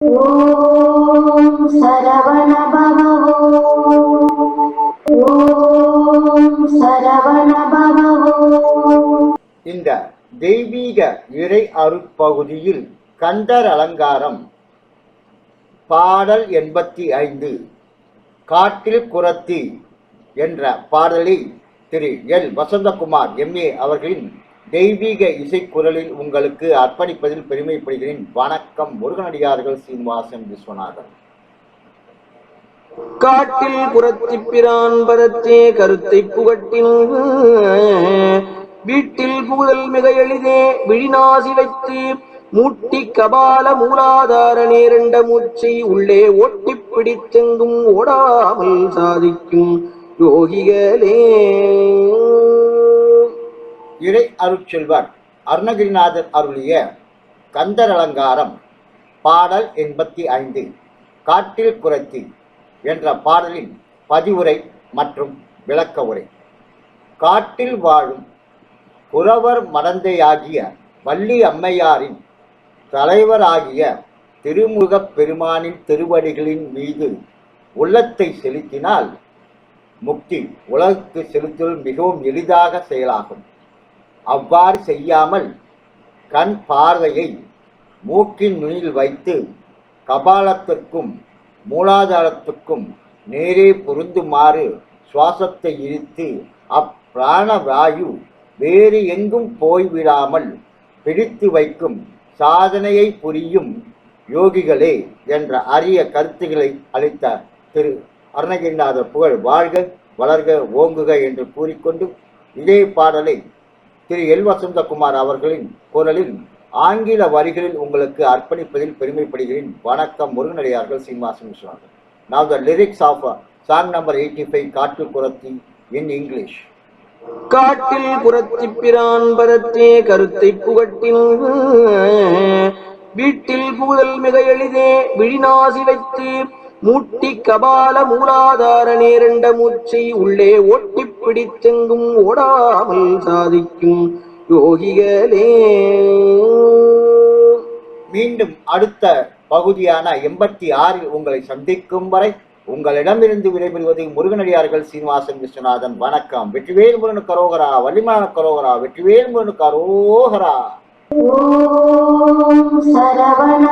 ஓம் சரவண ஓம் சரவண இந்த தெய்வீக இறை அருட்பகுதியில் கந்தர் அலங்காரம். பாடல் எண்பத்தி ஐந்து. காட்டில் குரத்தி என்ற பாடலை திரு எல். வசந்தகுமார் எம்ஏ அவர்களின் தெய்வீக இசைக்குரலில் உங்களுக்கு அர்ப்பணிப்பதில் பெருமைப்படுகிறேன். வணக்கம் முருகனடியார்கள் சீனிவாசன் விஸ்வநாதன். காட்டில் புறத்திப் பிரான் பதத்தே கருத்தை புகட்டின் வீட்டில் புகழ் மிக எளிதே விழிநாசி வைத்து மூட்டி கபால மூலாதார நேரண்ட மூச்சை உள்ளே ஓட்டிப் பிடித்தெங்கும் ஓடாமல் சாதிக்கும் யோகிகளே. இறை அருட்செல்வர் அருணகிரிநாதர் அருளிய கந்தர் அலங்காரம் பாடல் எண்பத்தி ஐந்து காட்டில் குரத்தி என்ற பாடலின் பதிவுரை மற்றும் விளக்க உரை. காட்டில் வாழும் குறவர் மடந்தையாகிய வள்ளி அம்மையாரின் தலைவராகிய திருமுகப் பெருமானின் திருவடிகளின் மீது உள்ளத்தை செலுத்தினால் முக்தி உலகுக்கு செலுத்துதல் மிகவும் எளிதாக செயலாகும். அவ்வாறு செய்யாமல் கண் பார்வையை மூக்கின் நுனியில் வைத்து கபாலத்திற்கும் மூலாதாரத்துக்கும் நேரே பொருந்துமாறு சுவாசத்தை இழுத்து அப்பிராண வாயு வேறு எங்கும் போய்விடாமல் பிடித்து வைக்கும் சாதனையை புரியும் யோகிகளே என்ற அரிய கருத்துக்களை அளித்த திரு. அருணகிரிநாதர் புகழ் வாழ்க வளர்க ஓங்குக என்று கூறிக்கொண்டு இதே பாடலை திரு எல் வசந்தகுமார் அவர்களின் குரலில் ஆங்கில வரிகளில் உங்களுக்கு அர்ப்பணிப்பதில் பெருமைப்படுகிறேன். வணக்கம் முருகனடியார்கள் Srinivasan Viswanathan. Now the lyrics of song number eighty five காட்டு குரத்தி இன் இங்கிலீஷ் காட்டில் புறத்திப் பிரான் பரத்தே கருத்தை புகட்டின் வீட்டில் புகழ் மிக எளிதே விழிநாசி வைத்து மூட்டி கபால மூலாதார நேரண்ட மூச்சை உள்ளே ஓட்டி பிடித்தெங்கும் ஓடாமல் சாதிக்கும் யோகிகளே. மீண்டும் அடுத்த பகுதியான எண்பத்தி ஆறில் உங்களை சந்திக்கும் வரை உங்களிடமிருந்து விடைபெறுவது முருகனடியார்கள் சீனிவாசன் விஸ்வநாதன். வணக்கம். வெற்றிவேல் முருகனுக்கு அரோகரா வள்ளிமான கரோகரா வெற்றிவேல் முருகனுக்கு அரோகரா ஓம் சரவண